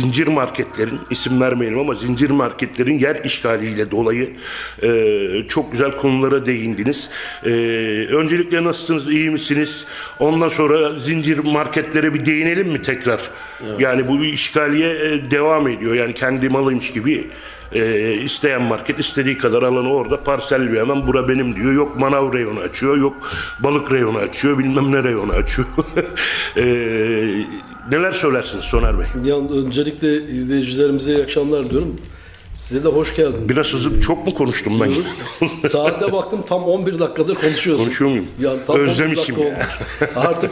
zincir marketlerin isim vermeyelim ama zincir marketlerin yer işgaliyle dolayı e, çok güzel konulara değindiniz. E, öncelikle nasılsınız, iyi misiniz? Ondan sonra zincir marketlere bir değinelim mi tekrar? Yani bu işgaliye e, devam ediyor. Yani kendi malıymış gibi e, isteyen market istediği kadar alanı orada parsel hemen bura benim diyor. Yok manav reyonu açıyor, yok balık reyonu açıyor, bilmem ne reyonu açıyor. e, neler söylersiniz Soner Bey? Yani öncelikle izleyicilerimize iyi akşamlar diliyorum. Size de hoş geldin. Biraz hızlı çok mu konuştum ben? diyoruz. Saate baktım tam 11 dakikadır konuşuyorsun. Konuşuyor muyum? Yani tam 11 Özlemişim ya. olmuş. Artık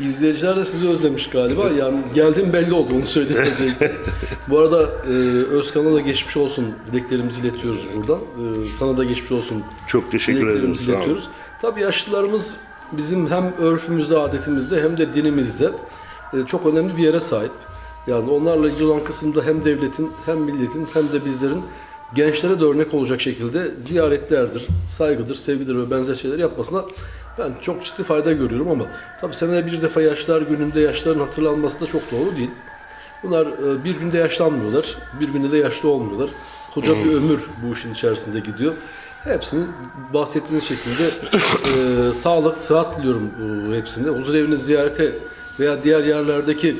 izleyiciler de sizi özlemiş galiba. Yani geldiğim belli oldu onu söyleyeyim. Bu arada e, Özkan'a da geçmiş olsun dileklerimizi iletiyoruz buradan. E, sana da geçmiş olsun Çok teşekkür ederim. iletiyoruz. Tabii yaşlılarımız bizim hem örfümüzde, adetimizde hem de dinimizde çok önemli bir yere sahip. Yani onlarla ilgili olan kısımda hem devletin hem milletin hem de bizlerin gençlere de örnek olacak şekilde ziyaretlerdir, saygıdır, sevgidir ve benzer şeyler yapmasına ben çok ciddi fayda görüyorum ama tabii senede bir defa yaşlar gününde yaşların hatırlanması da çok doğru değil. Bunlar e, bir günde yaşlanmıyorlar, bir günde de yaşlı olmuyorlar. Koca bir ömür bu işin içerisinde gidiyor. Hepsini bahsettiğiniz şekilde e, sağlık, sıhhat diliyorum e, hepsine. Huzur evini ziyarete veya diğer yerlerdeki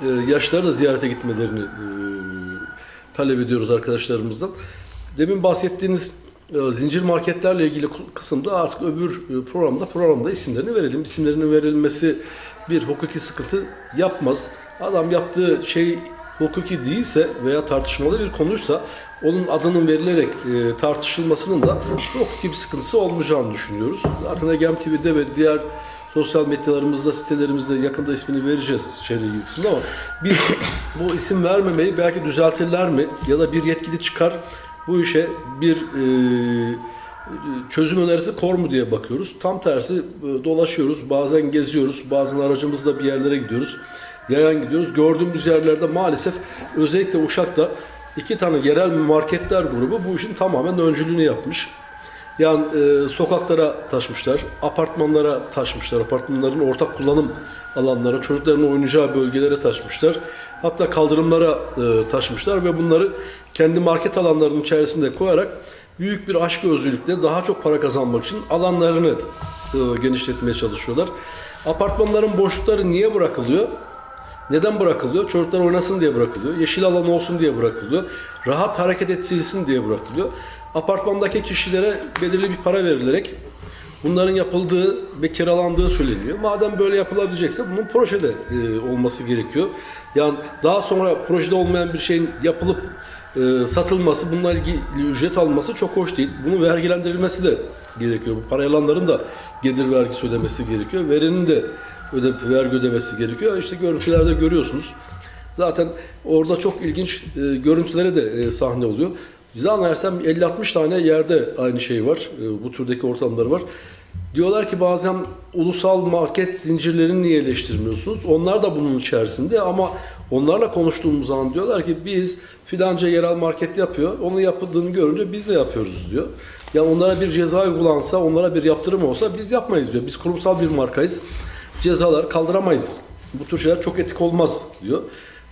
e, yaşları da ziyarete gitmelerini e, talep ediyoruz arkadaşlarımızdan. Demin bahsettiğiniz e, zincir marketlerle ilgili kısımda artık öbür e, programda programda isimlerini verelim. İsimlerinin verilmesi bir hukuki sıkıntı yapmaz. Adam yaptığı şey hukuki değilse veya tartışmalı bir konuysa onun adının verilerek e, tartışılmasının da hukuki bir sıkıntısı olmayacağını düşünüyoruz. Zaten Egem TV'de ve diğer sosyal medyalarımızda, sitelerimizde yakında ismini vereceğiz şeyle ilgili kısımda ama biz bu isim vermemeyi belki düzeltirler mi ya da bir yetkili çıkar bu işe bir e, çözüm önerisi kor mu diye bakıyoruz. Tam tersi e, dolaşıyoruz, bazen geziyoruz, bazen aracımızla bir yerlere gidiyoruz, yayan gidiyoruz. Gördüğümüz yerlerde maalesef özellikle Uşak'ta iki tane yerel marketler grubu bu işin tamamen öncülüğünü yapmış. Yani e, sokaklara taşmışlar, apartmanlara taşmışlar, apartmanların ortak kullanım alanlara, çocukların oynayacağı bölgelere taşmışlar. Hatta kaldırımlara e, taşmışlar ve bunları kendi market alanlarının içerisinde koyarak büyük bir aşk özgürlükle daha çok para kazanmak için alanlarını e, genişletmeye çalışıyorlar. Apartmanların boşlukları niye bırakılıyor? Neden bırakılıyor? Çocuklar oynasın diye bırakılıyor. Yeşil alan olsun diye bırakılıyor. Rahat hareket etsin diye bırakılıyor. Apartmandaki kişilere belirli bir para verilerek bunların yapıldığı ve kiralandığı söyleniyor. Madem böyle yapılabilecekse bunun projede e, olması gerekiyor. Yani daha sonra projede olmayan bir şeyin yapılıp e, satılması, bununla ilgili ücret alması çok hoş değil. Bunun vergilendirilmesi de gerekiyor. Bu para alanların da gelir vergisi ödemesi gerekiyor. Verenin de öde, vergi ödemesi gerekiyor. İşte görüntülerde görüyorsunuz. Zaten orada çok ilginç e, görüntülere de e, sahne oluyor. Zannedersem 50-60 tane yerde aynı şey var. E, bu türdeki ortamlar var. Diyorlar ki bazen ulusal market zincirlerini niye eleştirmiyorsunuz? Onlar da bunun içerisinde ama onlarla konuştuğumuz zaman diyorlar ki biz filanca yerel market yapıyor. Onun yapıldığını görünce biz de yapıyoruz diyor. Yani onlara bir ceza uygulansa, onlara bir yaptırım olsa biz yapmayız diyor. Biz kurumsal bir markayız. Cezalar kaldıramayız. Bu tür şeyler çok etik olmaz diyor.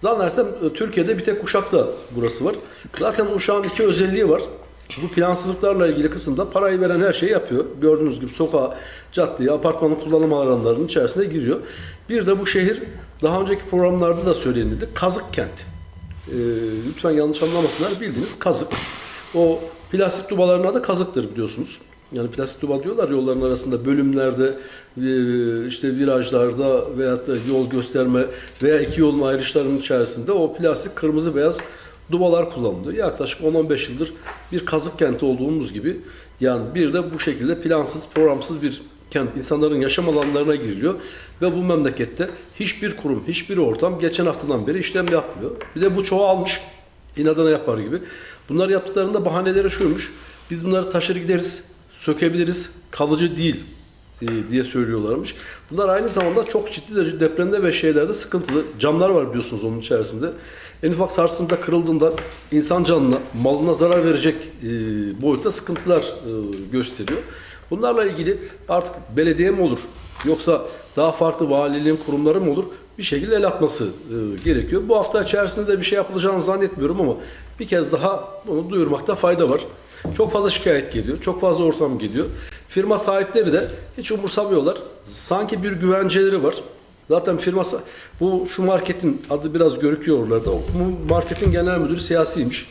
Zannedersem e, Türkiye'de bir tek Uşak'ta burası var. Zaten Uşak'ın iki özelliği var. Bu plansızlıklarla ilgili kısımda parayı veren her şeyi yapıyor. Gördüğünüz gibi sokağa, caddeye, apartmanın kullanım alanlarının içerisine giriyor. Bir de bu şehir daha önceki programlarda da söylenildi. Kazık kent. Ee, lütfen yanlış anlamasınlar. Bildiğiniz kazık. O plastik dubaların adı kazıktır biliyorsunuz. Yani plastik duba diyorlar yolların arasında bölümlerde e, işte virajlarda veyahut da yol gösterme veya iki yolun ayrışlarının içerisinde o plastik kırmızı beyaz dubalar kullanılıyor. Yaklaşık 10-15 yıldır bir kazık kenti olduğumuz gibi yani bir de bu şekilde plansız, programsız bir kent insanların yaşam alanlarına giriliyor ve bu memlekette hiçbir kurum, hiçbir ortam geçen haftadan beri işlem yapmıyor. Bir de bu çoğalmış inadına yapar gibi. Bunlar yaptıklarında bahaneleri şuymuş. Biz bunları taşır gideriz, sökebiliriz, kalıcı değil e, diye söylüyorlarmış. Bunlar aynı zamanda çok ciddi derece depremde ve şeylerde sıkıntılı. Camlar var biliyorsunuz onun içerisinde. En ufak sarsıntında kırıldığında insan canına, malına zarar verecek e, boyutta sıkıntılar e, gösteriyor. Bunlarla ilgili artık belediye mi olur yoksa daha farklı valiliğin kurumları mı olur? Bir şekilde el atması gerekiyor. Bu hafta içerisinde de bir şey yapılacağını zannetmiyorum ama bir kez daha bunu duyurmakta fayda var. Çok fazla şikayet geliyor, çok fazla ortam geliyor. Firma sahipleri de hiç umursamıyorlar. Sanki bir güvenceleri var. Zaten firma bu şu marketin adı biraz görüküyor oralarda. Bu marketin genel müdürü siyasiymiş.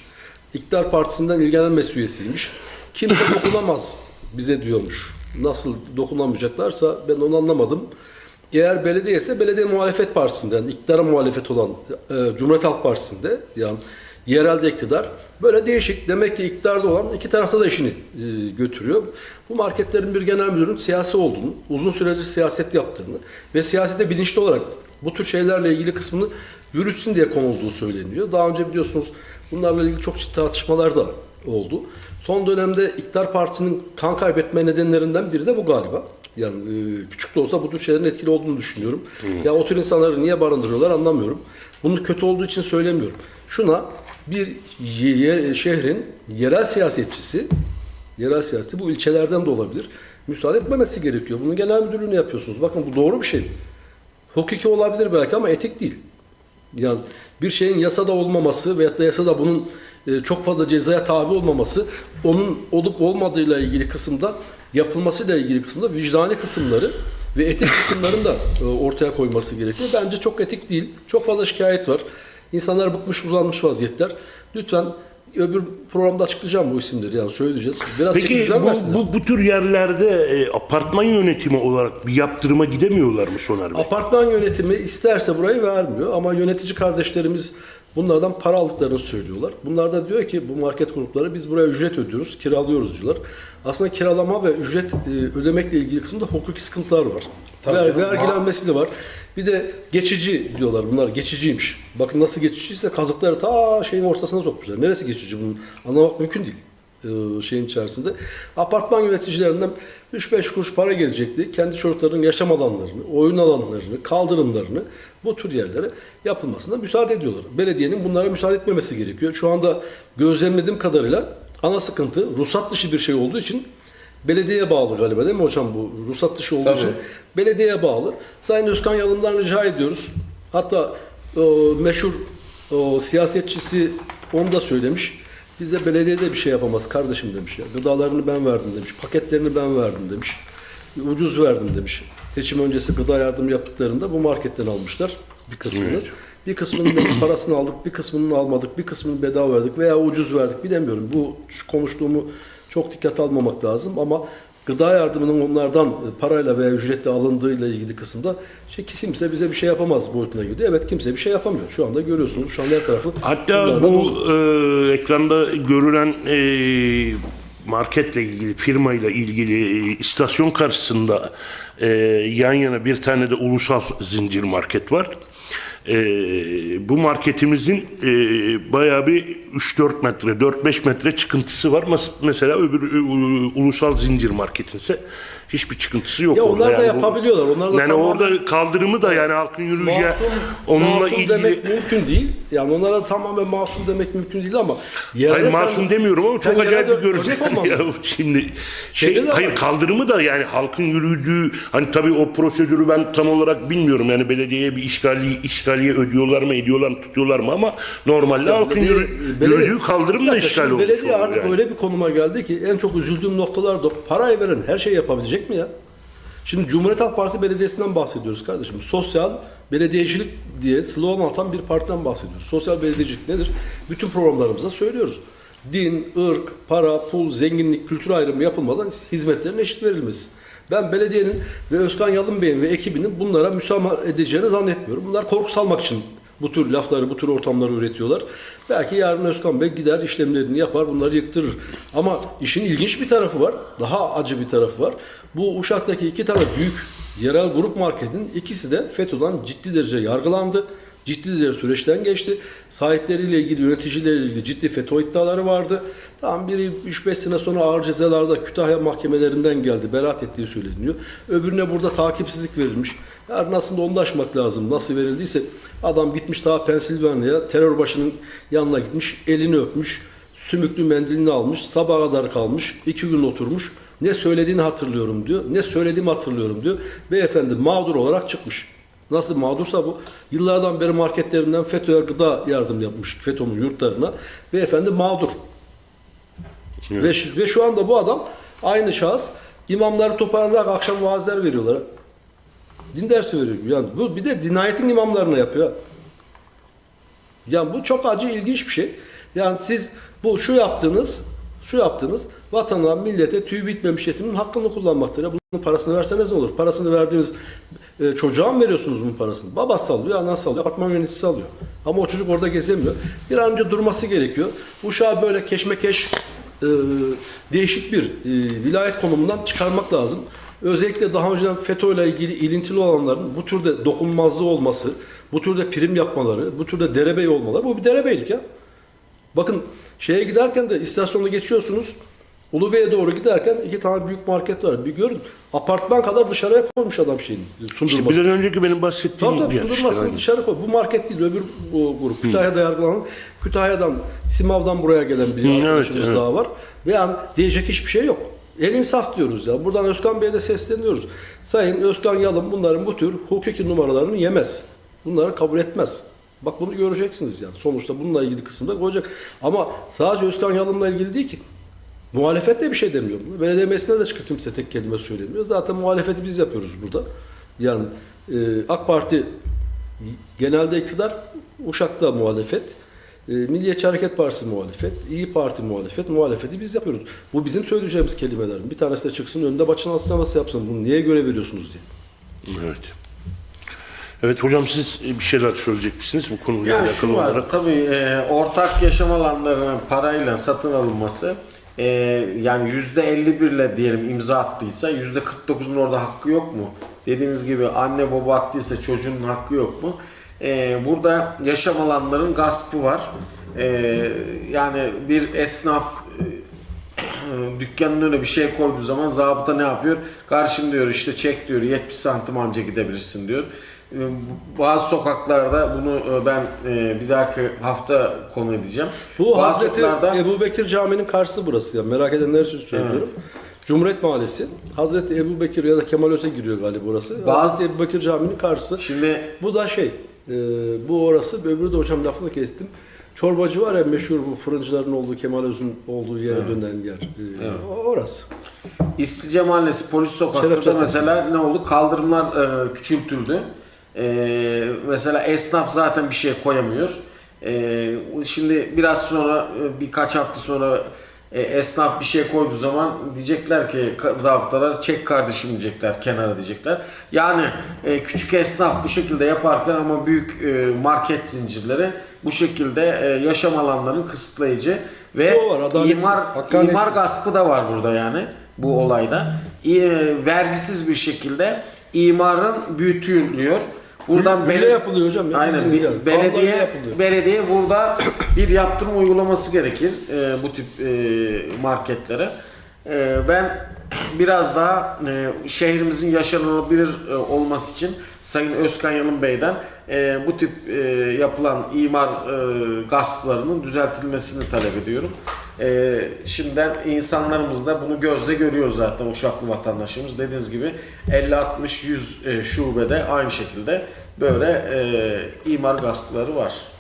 İktidar Partisi'nden ilgilenmesi üyesiymiş. Kimse dokunamaz bize diyormuş. Nasıl dokunamayacaklarsa ben onu anlamadım. Eğer belediye ise belediye muhalefet partisinden, iktidara muhalefet olan e, Cumhuriyet Halk Partisi'nde yani yerelde iktidar böyle değişik. Demek ki iktidarda olan iki tarafta da işini e, götürüyor. Bu marketlerin bir genel müdürün siyasi olduğunu, uzun süredir siyaset yaptığını ve siyasete bilinçli olarak bu tür şeylerle ilgili kısmını yürütsün diye konulduğu söyleniyor. Daha önce biliyorsunuz bunlarla ilgili çok ciddi tartışmalar da oldu. Son dönemde iktidar partisinin kan kaybetme nedenlerinden biri de bu galiba. Yani e, küçük de olsa bu tür şeylerin etkili olduğunu düşünüyorum. Ya o tür insanları niye barındırıyorlar anlamıyorum. Bunu kötü olduğu için söylemiyorum. Şuna bir ye- şehrin yerel siyasetçisi, yerel siyaseti bu ilçelerden de olabilir. Müsaade etmemesi gerekiyor. Bunun genel müdürlüğünü yapıyorsunuz. Bakın bu doğru bir şey. Hukuki olabilir belki ama etik değil. Yani bir şeyin yasada olmaması veyahut da yasada bunun e, çok fazla cezaya tabi olmaması onun olup olmadığıyla ilgili kısımda yapılmasıyla ilgili kısımda vicdani kısımları ve etik kısımların da e, ortaya koyması gerekiyor. Bence çok etik değil. Çok fazla şikayet var. İnsanlar bıkmış uzanmış vaziyetler. Lütfen öbür programda açıklayacağım bu isimleri yani söyleyeceğiz. Biraz Peki bu, bu, bu tür yerlerde e, apartman yönetimi olarak bir yaptırıma gidemiyorlar mı Soner Bey? Apartman yönetimi isterse burayı vermiyor ama yönetici kardeşlerimiz bunlardan para aldıklarını söylüyorlar. Bunlar da diyor ki bu market grupları biz buraya ücret ödüyoruz, kiralıyoruz diyorlar. Aslında kiralama ve ücret e, ödemekle ilgili kısımda hukuki sıkıntılar var. Tabii Ver, canım. vergilenmesi de var. Bir de geçici diyorlar bunlar geçiciymiş. Bakın nasıl geçiciyse kazıkları ta şeyin ortasına sokmuşlar. Neresi geçici bunun anlamak mümkün değil şeyin içerisinde. Apartman yöneticilerinden 3-5 kuruş para gelecekti. Kendi çocuklarının yaşam alanlarını, oyun alanlarını, kaldırımlarını bu tür yerlere yapılmasına müsaade ediyorlar. Belediyenin bunlara müsaade etmemesi gerekiyor. Şu anda gözlemlediğim kadarıyla ana sıkıntı ruhsat dışı bir şey olduğu için belediyeye bağlı galiba değil mi hocam bu? Ruhsat dışı olduğu Tabii. için belediyeye bağlı. Sayın Özkan Yalın'dan rica ediyoruz. Hatta o, meşhur o, siyasetçisi onu da söylemiş. Biz de belediyede bir şey yapamaz kardeşim demiş ya. Gıdalarını ben verdim demiş. Paketlerini ben verdim demiş. Ucuz verdim demiş. Seçim öncesi gıda yardımı yaptıklarında bu marketten almışlar bir kısmını. Bir kısmının demiş parasını aldık, bir kısmını almadık, bir kısmını bedava verdik veya ucuz verdik bilemiyorum. Bu konuştuğumu çok dikkat almamak lazım ama gıda yardımının onlardan e, parayla veya ücretle alındığıyla ilgili kısımda şey, kimse bize bir şey yapamaz boyutuna gidiyor. Evet kimse bir şey yapamıyor. Şu anda görüyorsunuz. Şu anda her tarafı Hatta bu e, ekranda görülen e, marketle ilgili, firmayla ilgili e, istasyon karşısında e, yan yana bir tane de ulusal zincir market var. E, bu marketimizin e, bayağı bir 3-4 metre, 4-5 metre çıkıntısı var. Mesela öbür e, ulusal zincir marketinse hiçbir çıkıntısı yok. Ya orada. onlar da Yani yapabiliyorlar. Onlar da yani tamamen- orada kaldırımı da yani halkın yürüyeceği masum, onunla masum ilgili demek mümkün değil. Yani onlara tamamen masum demek mümkün değil ama Hayır sen- masum demiyorum ama sen çok acayip bir görüntü. Ya şimdi şey Şeyde hayır var. kaldırımı da yani halkın yürüdüğü hani tabii o prosedürü ben tam olarak bilmiyorum. Yani belediyeye bir işgali işgaliye ödüyorlar mı, ediyorlar mı, tutuyorlar mı ama normalde halkın Belediye- yürü, belediye- yürüdüğü kaldırım da işgal olmuş. Belediye artık yani. öyle bir konuma geldi ki en çok üzüldüğüm noktalar da parayı veren her şeyi yapabilecek mi ya? Şimdi Cumhuriyet Halk Partisi Belediyesi'nden bahsediyoruz kardeşim. Sosyal belediyecilik diye slogan atan bir partiden bahsediyoruz. Sosyal belediyecilik nedir? Bütün programlarımızda söylüyoruz. Din, ırk, para, pul, zenginlik, kültür ayrımı yapılmadan hizmetlerin eşit verilmesi. Ben belediyenin ve Özkan Yalın Bey'in ve ekibinin bunlara müsamaha edeceğini zannetmiyorum. Bunlar korku salmak için bu tür lafları, bu tür ortamları üretiyorlar. Belki yarın Özkan Bey gider işlemlerini yapar, bunları yıktırır. Ama işin ilginç bir tarafı var, daha acı bir tarafı var. Bu Uşak'taki iki tane büyük yerel grup marketin ikisi de FETÖ'den ciddi derece yargılandı. Ciddi derece süreçten geçti. Sahipleriyle ilgili, yöneticileriyle ilgili ciddi FETÖ iddiaları vardı. Tamam biri 3-5 sene sonra ağır cezalarda Kütahya mahkemelerinden geldi. Beraat ettiği söyleniyor. Öbürüne burada takipsizlik verilmiş. Yarın aslında onu da aşmak lazım. Nasıl verildiyse adam gitmiş daha Pensilvanya terör başının yanına gitmiş. Elini öpmüş. Sümüklü mendilini almış. Sabaha kadar kalmış. iki gün oturmuş. Ne söylediğini hatırlıyorum diyor. Ne söylediğimi hatırlıyorum diyor. Beyefendi mağdur olarak çıkmış. Nasıl mağdursa bu. Yıllardan beri marketlerinden FETÖ'ye gıda yardım yapmış FETÖ'nün yurtlarına. Beyefendi mağdur. Ve, şu- ve şu anda bu adam aynı şahıs imamları toparlayarak akşam vaazler veriyorlar. Din dersi veriyor. Yani bu bir de dinayetin imamlarına yapıyor. Yani bu çok acı ilginç bir şey. Yani siz bu şu yaptığınız, şu yaptığınız vatana, millete tüy bitmemiş yetimin hakkını kullanmaktır. Ya bunun parasını verseniz ne olur? Parasını verdiğiniz e, çocuğa mı veriyorsunuz bunun parasını? Babası alıyor, anası alıyor, apartman yöneticisi alıyor. Ama o çocuk orada gezemiyor. Bir an önce durması gerekiyor. Uşağı böyle keşmekeş e, değişik bir e, vilayet konumundan çıkarmak lazım. Özellikle daha önceden FETÖ ile ilgili ilintili olanların bu türde dokunulmazlığı olması, bu türde prim yapmaları, bu türde derebey olmaları bu bir derebeylik ya. Bakın şeye giderken de istasyonda geçiyorsunuz. Ulubey'e doğru giderken iki tane büyük market var. Bir görün. Apartman kadar dışarıya koymuş adam şeyin sundurmasını. İşte bir önceki benim bahsettiğim Tabii tabii işte, sundurmasını aynen. dışarı koy. Bu market değil öbür bu grup. Kütahya'da yargılanan, Kütahya'dan, Simav'dan buraya gelen bir Hı, arkadaşımız evet, evet. daha var. Ve yani diyecek hiçbir şey yok. El insaf diyoruz ya. Buradan Özkan Bey'e de sesleniyoruz. Sayın Özkan Yalın bunların bu tür hukuki numaralarını yemez. Bunları kabul etmez. Bak bunu göreceksiniz yani. Sonuçta bununla ilgili kısımda koyacak. Ama sadece Özkan Yalın'la ilgili değil ki. Muhalefet de bir şey demiyor. Belediye meclisinde de çıkıp kimse tek kelime söylemiyor. Zaten muhalefeti biz yapıyoruz burada. Yani e, AK Parti genelde iktidar, Uşak'ta muhalefet, e, Milliyetçi Hareket Partisi muhalefet, İyi Parti muhalefet, muhalefeti biz yapıyoruz. Bu bizim söyleyeceğimiz kelimelerin. Bir tanesi de çıksın önünde başına açıklaması yapsın. Bunu niye göre veriyorsunuz diye. Evet. Evet hocam siz bir şeyler söyleyecek misiniz bu konuyla Yani alakalı şu var, olarak? tabii e, ortak yaşam alanlarının parayla satın alınması e, yani yüzde 51 ile diyelim imza attıysa yüzde 49'un orada hakkı yok mu? Dediğiniz gibi anne baba attıysa çocuğun hakkı yok mu? E, burada yaşam alanların gaspı var. E, yani bir esnaf e, dükkanın önüne bir şey koyduğu zaman zabıta ne yapıyor? Karşım diyor işte çek diyor 70 santim anca gidebilirsin diyor. E, Bazı sokaklarda bunu e, ben e, bir dahaki hafta konu edeceğim. Bu Bazı Hazreti sokaklarda Ebu Bekir Camii'nin karşısı burası ya. Merak edenler için söylüyorum. Cumhuriyet Mahallesi. Hazreti Ebu Bekir ya da Kemal Öse giriyor galiba burası. Bazı- Hazreti Ebu Bekir Camii'nin karşısı. şimdi Bu da şey, e, bu orası, öbürü de hocam lafını kestim. Çorbacı var ya meşhur bu fırıncıların olduğu, Kemal Öz'ün olduğu yere dönen yer. E, o- Orası. İslice Mahallesi polis sokakta mesela ne oldu? Kaldırımlar e, küçültüldü. E, mesela esnaf zaten bir şey koyamıyor. E, şimdi biraz sonra e, birkaç hafta sonra e, esnaf bir şey koyduğu zaman diyecekler ki zabıtalar çek kardeşim diyecekler kenara diyecekler. Yani e, küçük esnaf bu şekilde yaparken ama büyük e, market zincirleri bu şekilde e, yaşam alanlarını kısıtlayıcı ve O var, adaletsiz, imar, imar gaspı da var burada yani bu olayda. İ- vergisiz bir şekilde imarın büyütülüyor. Buradan Hile bele- yapılıyor hocam, Aynen. hile belediye yapılıyor. belediye burada bir yaptırım uygulaması gerekir e, bu tip e, marketlere. E, ben biraz daha e, şehrimizin yaşanılabilir e, olması için Sayın Özkan Yalın Bey'den e, bu tip e, yapılan imar e, gasplarının düzeltilmesini talep ediyorum. E, şimdiden insanlarımız da bunu gözle görüyor zaten Uşaklı vatandaşımız. Dediğiniz gibi 50-60-100 e, şubede aynı şekilde böyle e, imar gaspları var.